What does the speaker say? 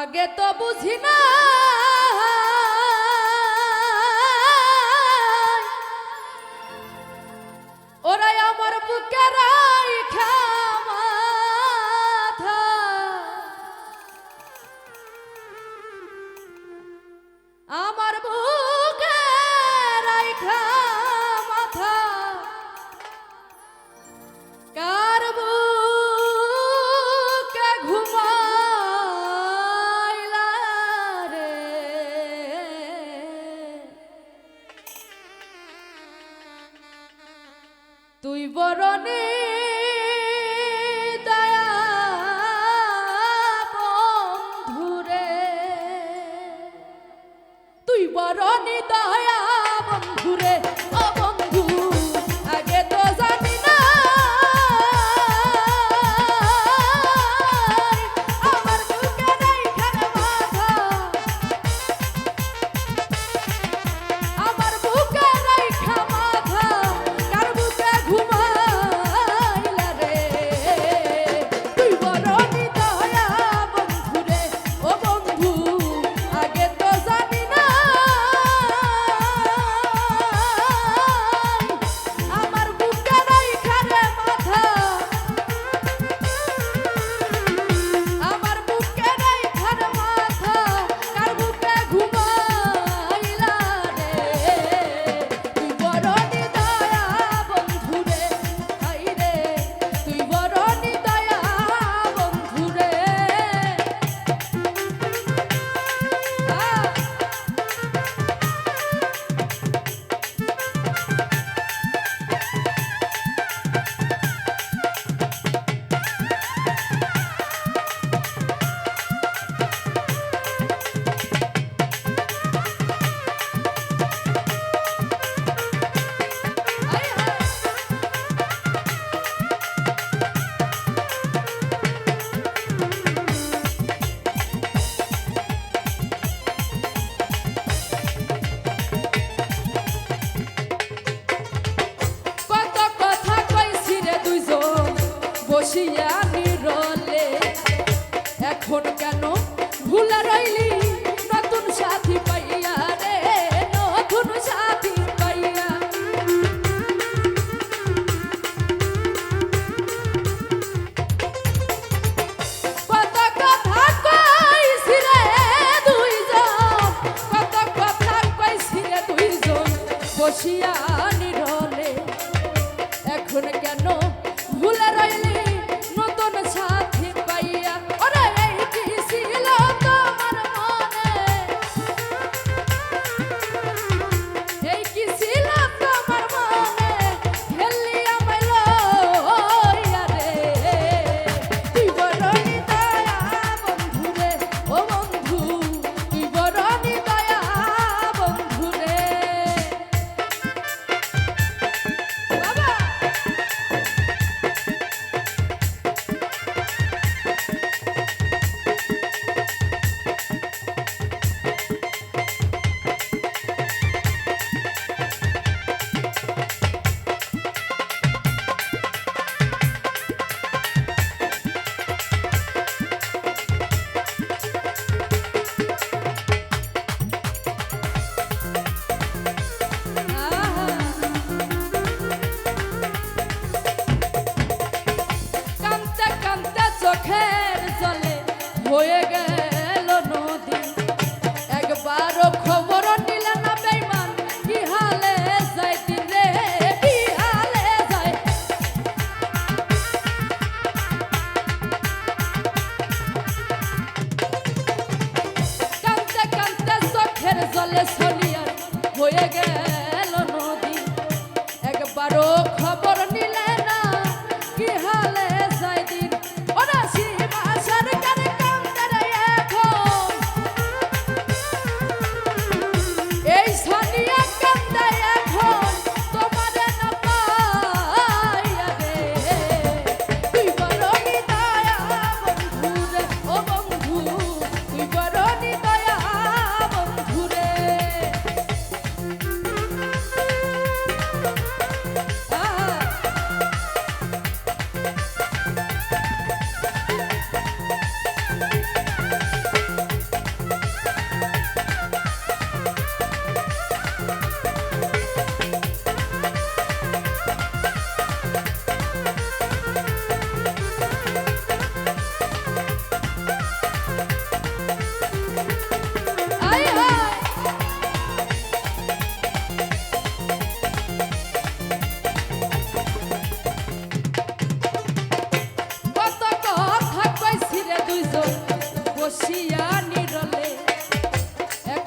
আগে তো বুঝি না। তুই বরণে বন্ধুরে। তুই বরণে দয়া বসিয়া নিরলে। এখন কেন ভুলা রইলি? নতুন সাথী পাইয়া রে, নতুন সাথী পাইয়া। কত কথা কইছি রে দুইজন, কত কথা কইছি রে দুইজন। বসিয়া চোখের জলে হয়ে গেল।